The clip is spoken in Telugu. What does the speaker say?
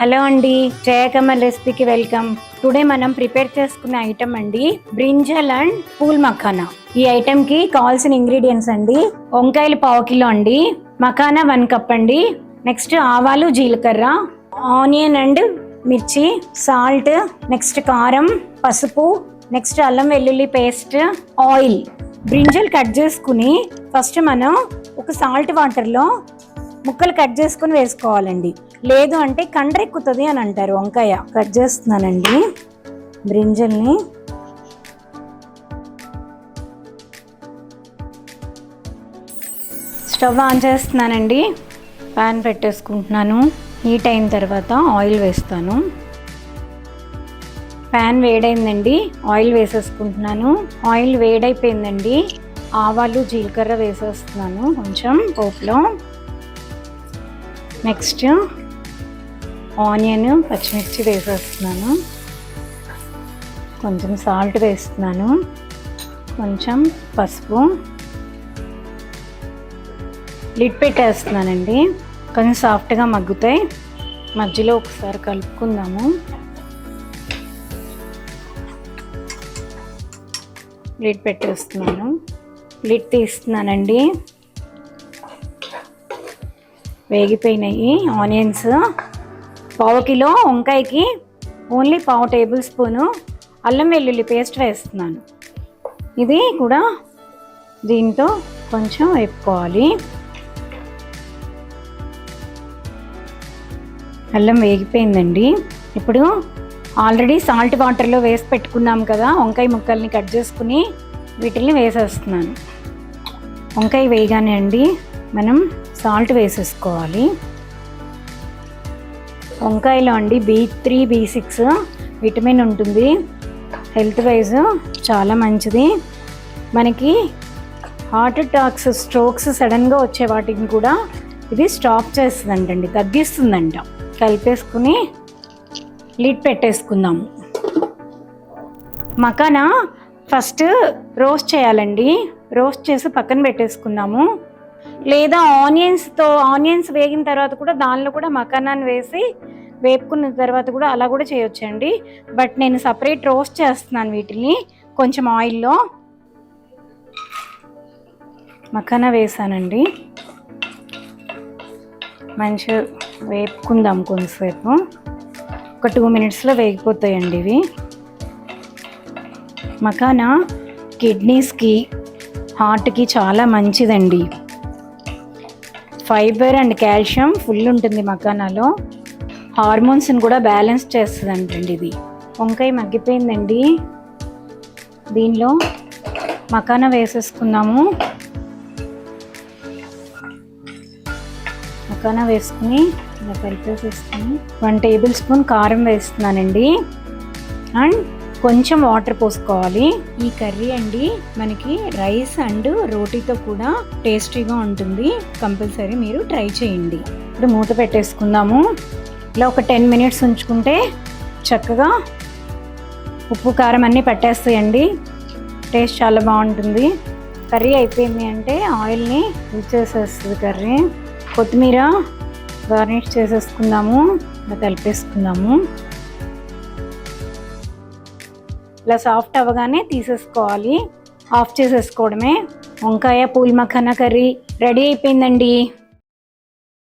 హలో అండి జయకమల్ రెసిపీకి వెల్కమ్. టుడే మనం ప్రిపేర్ చేసుకున్న ఐటమ్ అండి బ్రింజల్ అండ్ పూల్ మఖానా. ఈ ఐటమ్కి కావాల్సిన ఇంగ్రీడియంట్స్ అండి వంకాయలు పావు కిలో అండి మఖానా వన్ కప్ అండి నెక్స్ట్ ఆవాలు జీలకర్ర ఆనియన్ అండ్ మిర్చి సాల్ట్ నెక్స్ట్ కారం పసుపు నెక్స్ట్ అల్లం వెల్లుల్లి పేస్ట్ ఆయిల్. బ్రింజల్ కట్ చేసుకుని ఫస్ట్ మనం ఒక సాల్ట్ వాటర్లో ముక్కలు కట్ చేసుకుని వేసుకోవాలండి. లేదు అంటే కండ్రెక్కుతుంది అని అంటారు వంకాయ. కట్ చేస్తున్నానండి. బ్రింజల్ని. స్టవ్ ఆన్ చేస్తున్నానండి. ప్యాన్ పెట్టేసుకుంటున్నాను. హీట్ అయిన తర్వాత ఆయిల్ వేస్తాను. ప్యాన్ వేడైందండి. ఆయిల్ వేసేసుకుంటున్నాను. ఆయిల్ వేడైపోయిందండి. ఆవాలు జీలకర్ర వేసేస్తున్నాను కొంచెం పోపులో. నెక్స్ట్ ఆనియన్ పచ్చిమిర్చి వేసేస్తున్నాను. కొంచెం సాల్ట్ వేస్తున్నాను. కొంచెం పసుపు. లిడ్ పెట్టేస్తున్నానండి. కొంచెం సాఫ్ట్గా మగ్గుతాయి. మధ్యలో ఒకసారి కలుపుకుందాము. లిడ్ పెట్టేస్తున్నాను. లిడ్ తీస్తున్నానండి. వేగిపోయినాయి ఆనియన్స్. పావు కిలో వంకాయకి ఓన్లీ పావు టేబుల్ స్పూను అల్లం వెల్లుల్లి పేస్ట్ వేస్తున్నాను. ఇది కూడా దీంతో కొంచెం వేపుకోవాలి. అల్లం వేగిపోయిందండి. ఇప్పుడు ఆల్రెడీ సాల్ట్ వాటర్లో వేసి పెట్టుకున్నాం కదా వంకాయ ముక్కల్ని కట్ చేసుకుని వీటిల్ని వేసేస్తున్నాను. వంకాయ వేయగానే అండి మనం సాల్ట్ వేసేసుకోవాలి. వంకాయలో అండి B three B six vitamin ఉంటుంది. హెల్త్ వైజ్ చాలా మంచిది. మనకి హార్ట్ అటాక్స్ స్ట్రోక్స్ సడన్గా వచ్చే వాటిని కూడా ఇది స్టాప్ చేస్తుందంటండి తగ్గిస్తుందంట. కలిపేసుకుని లిడ్ పెట్టేసుకుందాము. మకాన ఫస్ట్ రోస్ట్ చేయాలండి. రోస్ట్ చేసి పక్కన పెట్టేసుకుందాము. లేదా ఆనియన్స్తో ఆనియన్స్ వేగిన తర్వాత కూడా దానిలో కూడా మకానాన్ని వేసి వేపుకున్న తర్వాత కూడా అలా కూడా చేయొచ్చండి. బట్ నేను సపరేట్ రోస్ట్ చేస్తున్నాను వీటిని. కొంచెం ఆయిల్లో మకానా వేసానండి. మంచిగా వేపుకుందాం కొంతసేపు. ఒక టూ మినిట్స్లో వేగిపోతాయండి ఇవి. మకానా కిడ్నీస్కి హార్ట్కి చాలా మంచిదండి. ఫైబర్ అండ్ కాల్షియం ఫుల్ ఉంటుంది మకానాలో. హార్మోన్స్ని కూడా బ్యాలెన్స్ చేస్తుందంటండి ఇది. వంకాయ మగ్గిపోయిందండి. దీనిలో మకానా వేసేసుకుందాము. మకానా వేసుకుని ఇలా కలిపేసేసుకుని వన్ టేబుల్ స్పూన్ కారం వేస్తున్నానండి. అండ్ కొంచెం వాటర్ పోసుకోవాలి. ఈ కర్రీ అండి మనకి రైస్ అండ్ రోటీతో కూడా టేస్టీగా ఉంటుంది. కంపల్సరీ మీరు ట్రై చేయండి. ఇప్పుడు మూత పెట్టేసుకుందాము. ఇలా ఒక టెన్ మినిట్స్ ఉంచుకుంటే చక్కగా ఉప్పు కారం అన్నీ పట్టేస్తాయండి. టేస్ట్ చాలా బాగుంటుంది. కర్రీ అయిపోయింది అంటే ఆయిల్ని చేసేస్తుంది కర్రీ. కొత్తిమీర గార్నిష్ చేసేసుకుందాము. ఇలా కలిపేసుకుందాము. ఇలా సాఫ్ట్ అవ్వగానే తీసేసుకోవాలి. ఆఫ్ చేసేసుకోవడమే. వంకాయ పూల్ మఖానా కర్రీ రెడీ అయిపోయిందండి.